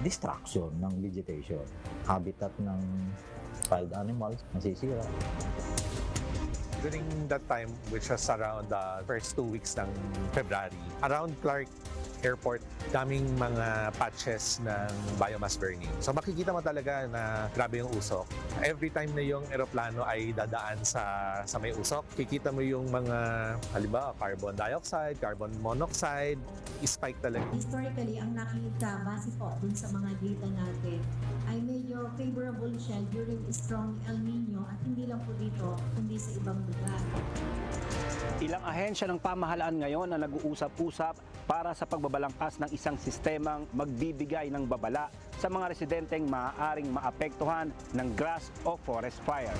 distraction ng vegetation. Habitat ng wild animals nasisira. During that time, which was around the first two weeks ng February, around Clark Airport, daming mga patches ng biomass burning. So makikita mo talaga na grabe yung usok. Every time na yung eroplano ay dadaan sa, sa may usok, kikita mo yung mga, halimbawa, carbon dioxide, carbon monoxide, spike talaga. Historically, ang nakita base po dun sa mga data natin favorable siya during strong El Nino at hindi lang po dito, kundi sa ibang lugar. Ilang ahensya ng pamahalaan ngayon na nag-uusap-usap para sa pagbabalangkas ng isang sistemang magbibigay ng babala sa mga residenteng maaaring maapektuhan ng grass o forest fire.